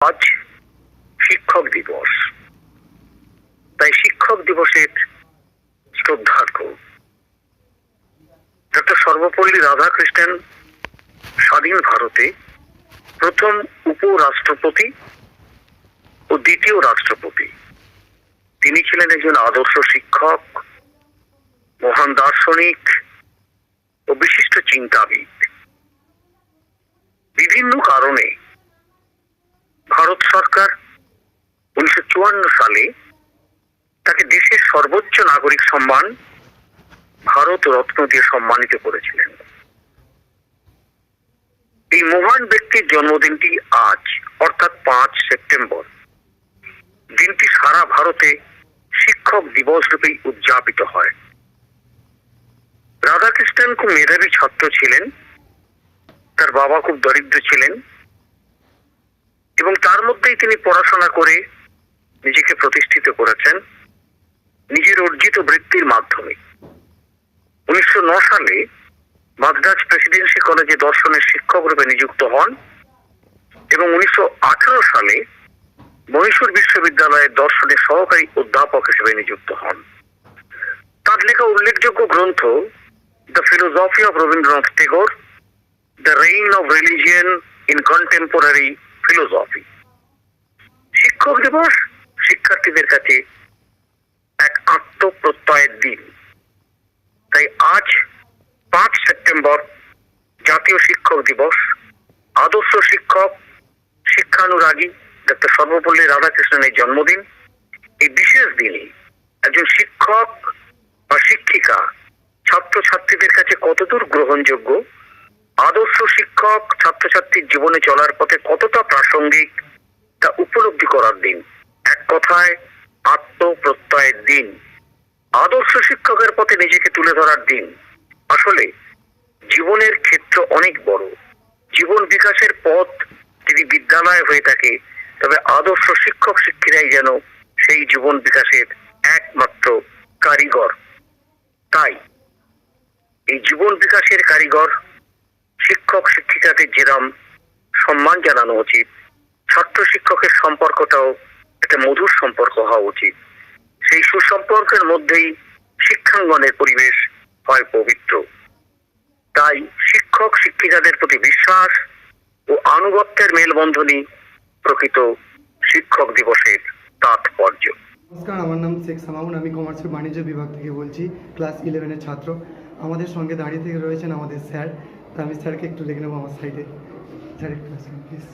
আজ শিক্ষক দিবস। তাই শিক্ষক দিবসের শ্রদ্ধার্ঘ ডক্টর সর্বপল্লী রাধাকৃষ্ণন স্বাধীন ভারতে প্রথম উপরাষ্ট্রপতি ও দ্বিতীয় রাষ্ট্রপতি। তিনি ছিলেন একজন আদর্শ শিক্ষক, মহান দার্শনিক ও বিশিষ্ট চিন্তাবিদ। বিভিন্ন কারণে ভারত সরকার উনিশশো চুয়ান্ন সালে তাকে দেশের সর্বোচ্চ নাগরিক সম্মান ভারত রত্ন দিয়ে সম্মানিত করেছিলেন। এই মহান ব্যক্তির জন্মদিনটি আজ, অর্থাৎ পাঁচ সেপ্টেম্বর, দিনটি সারা ভারতে শিক্ষক দিবস রূপেই উদযাপিত হয়। রাধাকৃষ্ণন খুব মেধাবী ছাত্র ছিলেন, তার বাবা খুব দরিদ্র ছিলেন এবং তার মধ্যেই তিনি পড়াশোনা করে নিজেকে প্রতিষ্ঠিত করেছেন নিজের অর্জিত বৃত্তির মাধ্যমে। উনিশশো সালে মাদ্রাজ প্রেসিডেন্সি কলেজে দর্শনের শিক্ষক রূপে নিযুক্ত হন এবং উনিশশো আঠারো সালে মহীশূর বিশ্ববিদ্যালয়ের দর্শনের সহকারী অধ্যাপক হিসেবে নিযুক্ত হন। তার লেখা উল্লেখযোগ্য গ্রন্থ the philosophy of Rabindranath Tagore, the reign of religion in contemporary philosophy শিক্ষক দিবস, শিক্ষার্থীদের কাছে এক আত্মপ্রত্যয়ের দিন। তাই আজ পাঁচ সেপ্টেম্বর জাতীয় শিক্ষক দিবস। আদর্শ শিক্ষক, শিক্ষানুরাগী ডক্টর সর্বপল্লী রাধাকৃষ্ণনের জন্মদিন। এই বিশেষ দিনে একজন শিক্ষক বা শিক্ষিকা, ছাত্রছাত্রীদের কাছে কতদূর গ্রহণযোগ্য? আদর্শ শিক্ষক ছাত্রছাত্রীর জীবনে চলার পথে কতটা প্রাসঙ্গিক, তা উপলব্ধি করার দিন। এক কথায়, আত্মপ্রত্যয়ের দিন। আদর্শ শিক্ষকের পথে নিজেকে তুলে ধরার দিন। আসলে, জীবনের ক্ষেত্র অনেক বড়। জীবন বিকাশের পথ যদি বিদ্যালয় হয়ে থাকে, তবে আদর্শ শিক্ষক শিক্ষিরাই যেন সেই জীবন বিকাশের একমাত্র কারিগর। তাই, এই জীবন বিকাশের কারিগর শিক্ষক শিক্ষিকাদের যেরাম সম্মান জানানো উচিত, ছাত্র শিক্ষকের সম্পর্কটাও একটা মধুর সম্পর্ক হওয়া উচিত। সেই সুসম্পর্কের মধ্যেই শিক্ষাঙ্গনের পরিবেশ হয় পবিত্র। তাই শিক্ষক শিক্ষিকাদের প্রতি বিশ্বাস ও আনুগত্যের মেলবন্ধনই প্রকৃত শিক্ষক দিবসের তাৎপর্য। নমস্কার, আমার নাম শেখ সামাউন, আমি কমার্সের বাণিজ্য বিভাগ থেকে বলছি, ক্লাস ইলেভেনের ছাত্র। আমাদের সঙ্গে দাঁড়িয়ে থেকে রয়েছেন আমাদের স্যার তা আমি স্যারকে একটু দেখে নেব আমার সাইডে স্যার একটু আসুন প্লিজ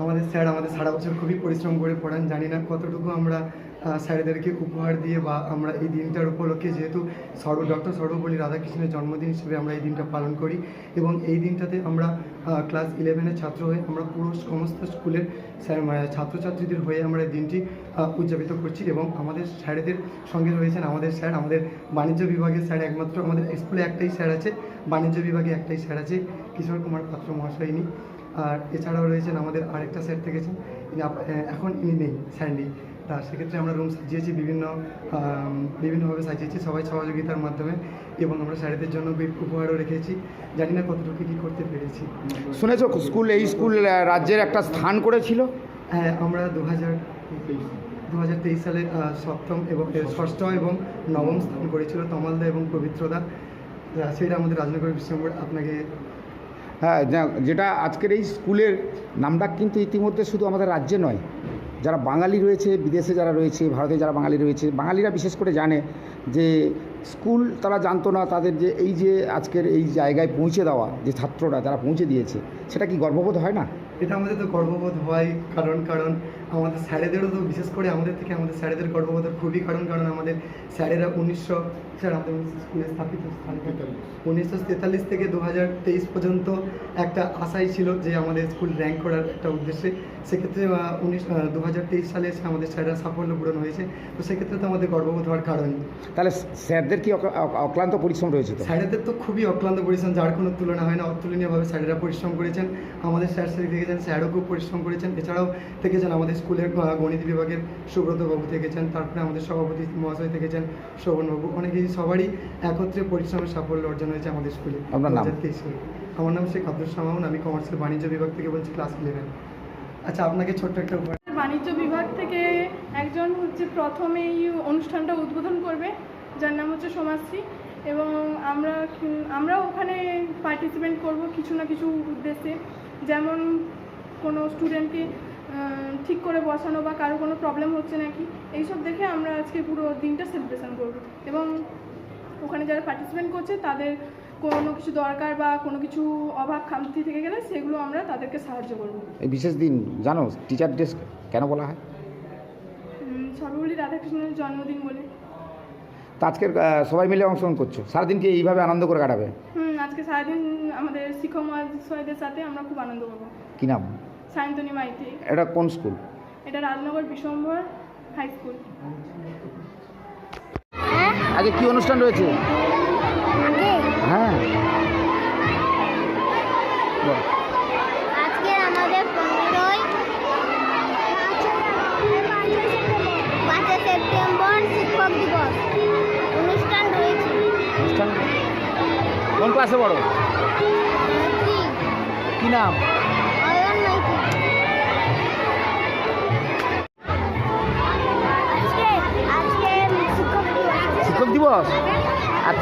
আমাদের স্যার আমাদের সারা বছর খুবই পরিশ্রম করে পড়ান। জানি না কতটুকু আমরা স্যারদেরকে উপহার দিয়ে বা আমরা এই দিনটার উপলক্ষে যেহেতু সর্ব ডক্টর সর্বপল্লী রাধাকৃষ্ণের জন্মদিন হিসেবে আমরা এই দিনটা পালন করি এবং এই দিনটাতে আমরা ক্লাস ইলেভেনের ছাত্র হয়ে আমরা পুরো সমস্ত স্কুলের মানে ছাত্রছাত্রীদের হয়ে আমরা দিনটি উদযাপিত করছি এবং আমাদের স্যারেদের সঙ্গে রয়েছেন আমাদের স্যার আমাদের বাণিজ্য বিভাগের স্যার একমাত্র, আমাদের স্কুলে একটাই স্যার আছে, বাণিজ্য বিভাগে একটাই স্যার আছে, কিশোর কুমার পাত্র মহাশয়নী আর এছাড়াও রয়েছেন আমাদের আরেকটা স্যার থেকেছেন এখন ইনি নেই স্যার নেই। তা সেক্ষেত্রে আমরা রুম সাজিয়েছি বিভিন্ন বিভিন্নভাবে সাজিয়েছি সবাই সহযোগিতার মাধ্যমে এবং আমরা স্যারেদের জন্য উপহারও রেখেছি। জানি না কতটুকু কী করতে পেরেছি। শুনেছ স্কুল এই স্কুল রাজ্যের একটা স্থান করেছিল? হ্যাঁ আমরা দু হাজার দু হাজার তেইশ সালে সপ্তম এবং ষষ্ঠ এবং নবম স্থান করেছিল তমালদা এবং পবিত্রদা সেটা আমাদের রাজনগর বিশ্বম্বর আপনাকে হ্যাঁ যেটা আজকের এই স্কুলের নামডাক কিন্তু ইতিমধ্যে শুধু আমাদের রাজ্যে নয় যারা বাঙালি রয়েছে, বিদেশে যারা রয়েছে, ভারতে যারা বাঙালি রয়েছে, বাঙালিরা বিশেষ করে জানে যে স্কুল তারা জানতো না, তাদের যে এই যে আজকের এই জায়গায় পৌঁছে দেওয়া যে ছাত্ররা তারা পৌঁছে দিয়েছে, সেটা কি গর্ববোধ হয় না? এটা আমাদের তো গর্ববোধ হয়, কারণ কারণ আমাদের স্যারেদেরও তো বিশেষ করে আমাদের থেকে আমাদের স্যারেদের গর্ববোধ হয় খুবই কারণ কারণ আমাদের স্যারেরা উনিশশো স্যার আমাদের স্কুলে স্থাপিত উনিশশো তেতাল্লিশ থেকে দু হাজার তেইশ পর্যন্ত একটা আশাই ছিল যে আমাদের স্কুল র্যাঙ্ক করার একটা উদ্দেশ্যে। সেক্ষেত্রে উনিশ দু হাজার তেইশ সালে এসে আমাদের স্যারেরা সাফল্য পূরণ হয়েছে। তো সেক্ষেত্রে তো আমাদের গর্ববোধ হওয়ার কারণ তাহলে স্যারদের কি অক- অক- অক্লান্ত পরিশ্রম রয়েছে স্যারেদের তো খুবই অক্লান্ত পরিশ্রম যার কোনো তুলনা হয় না। অতুলনীয়ভাবে স্যারেরা পরিশ্রম করেছেন। আমাদের স্যার স্যার থেকেছেন স্যারও খুব পরিশ্রম করেছেন। এছাড়াও থেকেছেন আমাদের স্কুলের গণিত বিভাগের সুব্রত বাবু থেকেছেন তারপরে আমাদের সভাপতি মহাশয় থেকেছেন শোভনবাবু অনেকেই সবারই একত্রে পরিশ্রমের সাফল্য অর্জন হয়েছে আমাদের স্কুলে। আপনার নাম? 2023 সালে। আমার নাম শেখ আব্দুল সামাউন আমি কমার্সের বাণিজ্য বিভাগ থেকে বলছি ক্লাস ইলেভেন আচ্ছা আপনাকে ছোট্ট একটা উপহার বাণিজ্য বিভাগ থেকে একজন হচ্ছে প্রথমে এই অনুষ্ঠানটা উদ্বোধন করবে যার নাম হচ্ছে সমাজশ্রী এবং আমরা আমরা ওখানে পার্টিসিপেন্ট করব কিছু না কিছু উদ্দেশ্যে। যেমন কোনো স্টুডেন্টকে ঠিক করে বসানো বা কারও কোনো প্রবলেম হচ্ছে নাকি এইসব দেখে আমরা আজকে পুরো দিনটা সেলিব্রেশন করব। এবং ওখানে যারা পার্টিসিপেন্ট করছে তাদের কোনো কিছু দরকার বা কোনো কিছু অভাব খামতি থেকে গেলে সেগুলো আমরা তাদেরকে সাহায্য করব। এই বিশেষ দিন জানো টিচার ডে কেন বলা হয়? সর্বপল্লী রাধাকৃষ্ণের জন্মদিন বলে। তা আজকের সবাই মিলে অংশগ্রহণ করছ। সারাদিন কি এইভাবে আনন্দ করে কাটাবে? হুম আজকে সারাদিন আমাদের শিক্ষক মহাশয়দের সাথে আমরা খুব আনন্দ করব। কি নাম? সায়ন্তনী মাইতি। এটা কোন স্কুল? এটা রাজনগর বিশ্বম্ভর হাই স্কুল। আজকে কি অনুষ্ঠান রয়েছে? হ্যাঁ। আজকে আমাদের পনেরোই পাঁচই সেপ্টেম্বর শিক্ষক দিবস। অনুষ্ঠান রয়েছে। অনুষ্ঠান কোন ক্লাসে কি? কি নাম?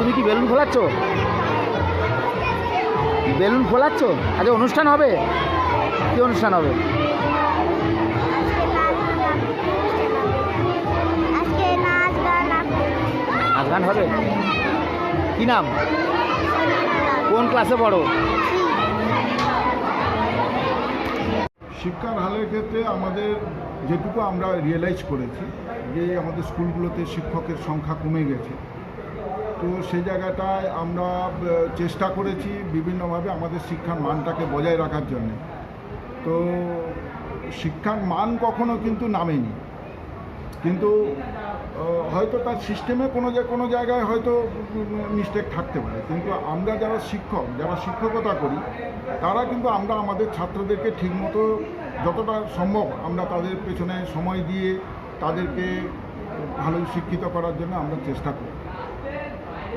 তুমি কি বেলুন ফোলাচ্ছ? বেলুন ফোলাচ্ছ? আজকে অনুষ্ঠান হবে? কি অনুষ্ঠান হবে? আজকে নাচ গান হবে। নাচ গান হবে? কি নাম? কোন ক্লাসে পড়ো? শিক্ষার হালের ক্ষেত্রে আমাদের যেটুকু আমরা রিয়েলাইজ করেছি যে আমাদের স্কুলগুলোতে শিক্ষকের সংখ্যা কমে গেছে। তো সে জায়গাটায় আমরা চেষ্টা করেছি বিভিন্নভাবে আমাদের শিক্ষার মানটাকে বজায় রাখার জন্য। তো শিক্ষার মান কখনো কিন্তু নামেনি। কিন্তু হয়তো তার সিস্টেমে কোনো যে, কোনো জায়গায় হয়তো মিস্টেক থাকতে পারে। কিন্তু আমরা যারা শিক্ষক, যারা শিক্ষকতা করি, তারা কিন্তু আমরা আমাদের ছাত্রদেরকে ঠিকমতো যতটা সম্ভব আমরা তাদের পেছনে সময় দিয়ে তাদেরকে ভালো শিক্ষিত করার জন্য আমরা চেষ্টা করি।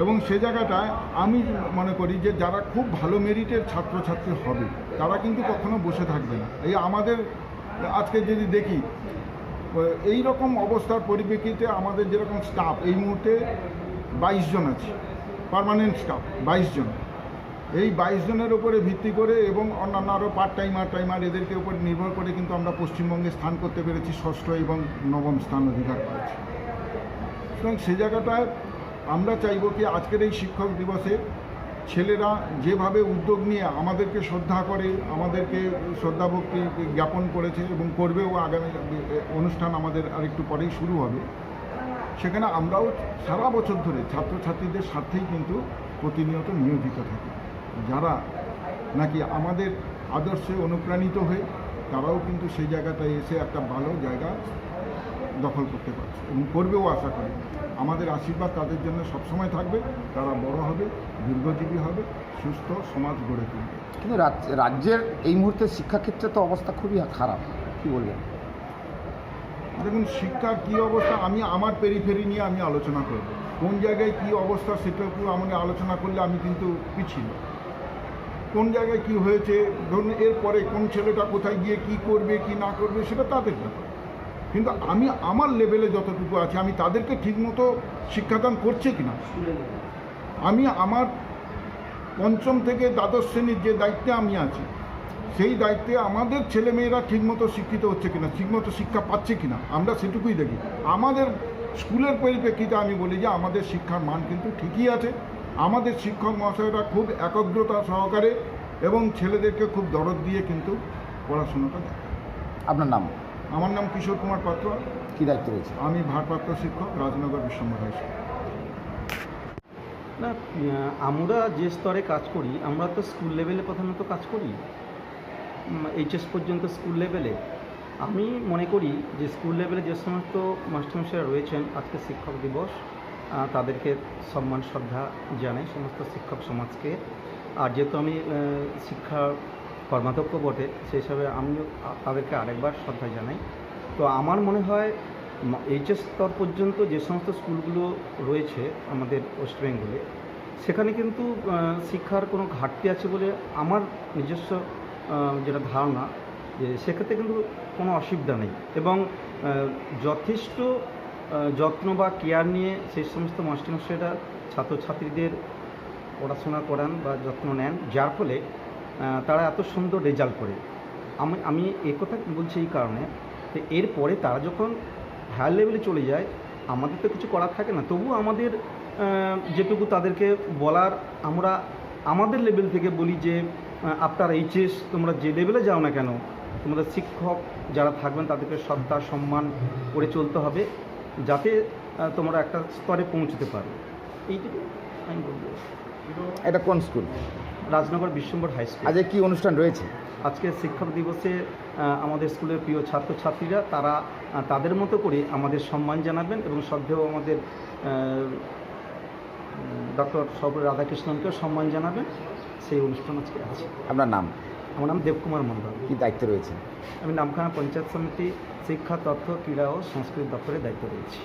এবং সে জায়গাটায় আমি মনে করি যে যারা খুব ভালো মেরিটের ছাত্রছাত্রী হবে, তারা কিন্তু কখনো বসে থাকবে না। এই আমাদের, আজকে যদি দেখি, এই রকম অবস্থার পরিপ্রেক্ষিতে আমাদের যেরকম স্টাফ এই মুহূর্তে বাইশ জন আছে পার্মানেন্ট স্টাফ বাইশ জন। এই বাইশ জনের উপরে ভিত্তি করে এবং অন্যান্য আরও পার্ট টাইমার টাইমার এদেরকে উপর নির্ভর করে কিন্তু আমরা পশ্চিমবঙ্গে স্থান করতে পেরেছি ষষ্ঠ এবং নবম স্থান অধিকার করেছি। সুতরাং সে জায়গাটায় আমরা চাইব কি আজকের এই শিক্ষক দিবসে ছেলেরা যেভাবে উদ্যোগ নিয়ে আমাদেরকে শ্রদ্ধা করে, আমাদেরকে শ্রদ্ধাভক্তি জ্ঞাপন করেছে এবং করবেও আগামী অনুষ্ঠান আমাদের আরেকটু পরেই শুরু হবে, সেখানে আমরাও সারা বছর ধরে ছাত্রছাত্রীদের স্বার্থেই কিন্তু প্রতিনিয়ত নিয়োজিত থাকি। যারা নাকি আমাদের আদর্শে অনুপ্রাণিত হয়ে, তারাও কিন্তু সেই জায়গাটায় এসে একটা ভালো জায়গা দখল করতে পারছে। এবং করবেও আশা করি। আমাদের আশীর্বাদ তাদের জন্য সবসময় থাকবে। তারা বড় হবে দীর্ঘজীবী হবে সুস্থ সমাজ গড়ে তুলবে। কিন্তু রাজ- রাজ্যের এই মুহূর্তে শিক্ষাক্ষেত্রে তো অবস্থা খুবই খারাপ। কি বলবেন? দেখুন শিক্ষার কী অবস্থা? আমি আমার পেরিফেরি নিয়ে আমি আলোচনা করব। কোন জায়গায় কী অবস্থা সেটুকু আমাকে আলোচনা করলে আমি কিন্তু পিছিয়ে কোন জায়গায় কি হয়েছে? ধরুন এরপরে কোন ছেলেটা কোথায় গিয়ে কি করবে কি না করবে সেটা তাদের ব্যাপার। কিন্তু আমি আমার লেভেলে যতটুকু আছে, আমি তাদেরকে ঠিকমতো শিক্ষাদান করছে কিনা? আমি আমার পঞ্চম থেকে দ্বাদশ শ্রেণির যে দায়িত্বে আমি আছি, সেই দায়িত্বে আমাদের ছেলেমেয়েরা ঠিকমতো শিক্ষিত হচ্ছে কিনা, ঠিকমতো শিক্ষা পাচ্ছে কিনা, আমরা সেটুকুই দেখি। আমাদের স্কুলের পরিপ্রেক্ষিতে আমি বলি যে, আমাদের শিক্ষার মান কিন্তু ঠিকই আছে। আমাদের শিক্ষক মহাশয়রা খুব একগ্রতা সহকারে এবং ছেলেদেরকে খুব দরদ দিয়ে কিন্তু পড়াশোনাটা দেয় আপনার নাম? আমার নাম কিশোর কুমার পাত্র। কি দায়িত্ব রয়েছে? আমি ভারপ্রাপ্ত শিক্ষক রাজনগর বিশ্বম্বর হাই স্কুল। না আমরা যে স্তরে কাজ করি আমরা তো স্কুল লেভেলে প্রধানত কাজ করি। এইচএস পর্যন্ত স্কুল লেভেলে আমি মনে করি যে স্কুল লেভেলে যে সমস্ত মাস্টারমশাইরা রয়েছেন আজকে শিক্ষক দিবস তাদেরকে সম্মান শ্রদ্ধা জানাই সমস্ত শিক্ষক সমাজকে। আর যেহেতু আমি শিক্ষা কর্মাধ্যক্ষ বটে, সেই হিসাবে আমিও তাদেরকে আরেকবার শ্রদ্ধা জানাই। তো আমার মনে হয় এইচএস স্তর পর্যন্ত যে সমস্ত স্কুলগুলো রয়েছে আমাদের ওয়েস্ট বেঙ্গলে, সেখানে কিন্তু শিক্ষার কোনো ঘাটতি আছে বলে আমার নিজস্ব যেটা ধারণা, যে সেক্ষেত্রে কিন্তু কোনো অসুবিধা নেই। এবং যথেষ্ট যত্ন বা কেয়ার নিয়ে সেই সমস্ত মাস্টারমশাইরা ছাত্রছাত্রীদের পড়াশোনা করান বা যত্ন নেন, যার ফলে তারা এত সুন্দর রেজাল্ট করে। আমি আমি কথা বলছি এই কারণে যে এরপরে তারা যখন হায়ার লেভেলে চলে যায়, আমাদের তো কিছু করার থাকে না। তবু আমাদের যেটুকু তাদেরকে বলার আমরা আমাদের লেভেল থেকে বলি যে আপনার এইচএস তোমরা যে লেভেলে যাও না কেন, তোমাদের শিক্ষক যারা থাকবেন তাদেরকে শ্রদ্ধা সম্মান করে চলতে হবে যাতে তোমরা একটা স্তরে পৌঁছতে পারো। এইটুকু আমি বলব। এটা কোন school Rajnagar Bishwambar high school. আজকে কি অনুষ্ঠান রয়েছে? আজকে শিক্ষক দিবসে আমাদের স্কুলের প্রিয় ছাত্রছাত্রীরা তারা তাদের মতো করে আমাদের সম্মান জানাবেন এবং শ্রদ্ধেয় আমাদের ডক্টর সর্ব রাধাকৃষ্ণনকেও সম্মান জানাবেন। সেই অনুষ্ঠান আজকে আছে। আপনার নাম? আমার নাম দেবকুমার মন্ডল কি দায়িত্ব রয়েছে আমি নামখানা পঞ্চায়েত সমিতি শিক্ষা তথ্য ক্রীড়া ও সংস্কৃতি দপ্তরের দায়িত্ব রয়েছি।